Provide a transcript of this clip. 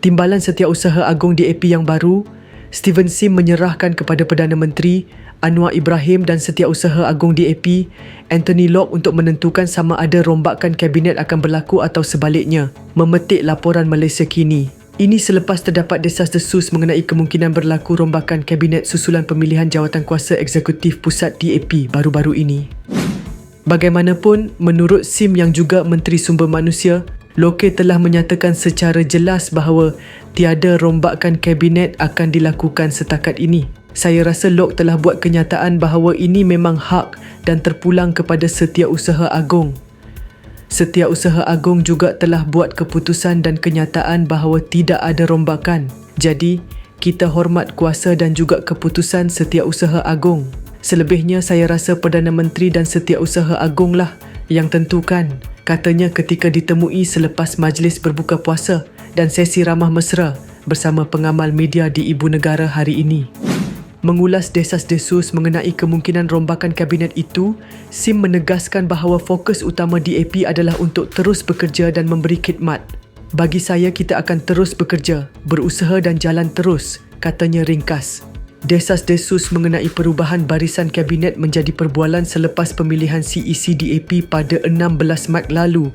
Timbalan Setiausaha Agong DAP yang baru, Steven Sim menyerahkan kepada Perdana Menteri Anwar Ibrahim dan Setiausaha Agong DAP Anthony Locke untuk menentukan sama ada rombakan kabinet akan berlaku atau sebaliknya, memetik laporan Malaysia kini. Ini selepas terdapat desas-desus mengenai kemungkinan berlaku rombakan kabinet susulan pemilihan jawatan kuasa eksekutif pusat DAP baru-baru ini. Bagaimanapun, menurut SIM yang juga Menteri Sumber Manusia, Loke telah menyatakan secara jelas bahawa tiada rombakan kabinet akan dilakukan setakat ini. Saya rasa Lok telah buat kenyataan bahawa ini memang hak dan terpulang kepada Setiausaha Agong. Setiausaha Agong juga telah buat keputusan dan kenyataan bahawa tidak ada rombakan. Jadi, kita hormat kuasa dan juga keputusan Setiausaha Agong. Selebihnya saya rasa Perdana Menteri dan Setiausaha Agong lah yang tentukan. Katanya ketika ditemui selepas majlis berbuka puasa dan sesi ramah mesra bersama pengamal media di Ibu Negara hari ini. Mengulas desas-desus mengenai kemungkinan rombakan kabinet itu, SIM menegaskan bahawa fokus utama DAP adalah untuk terus bekerja dan memberi khidmat. Bagi saya kita akan terus bekerja, berusaha dan jalan terus, katanya ringkas. Desas-desus mengenai perubahan barisan kabinet menjadi perbualan selepas pemilihan CEC DAP pada 16 Mac lalu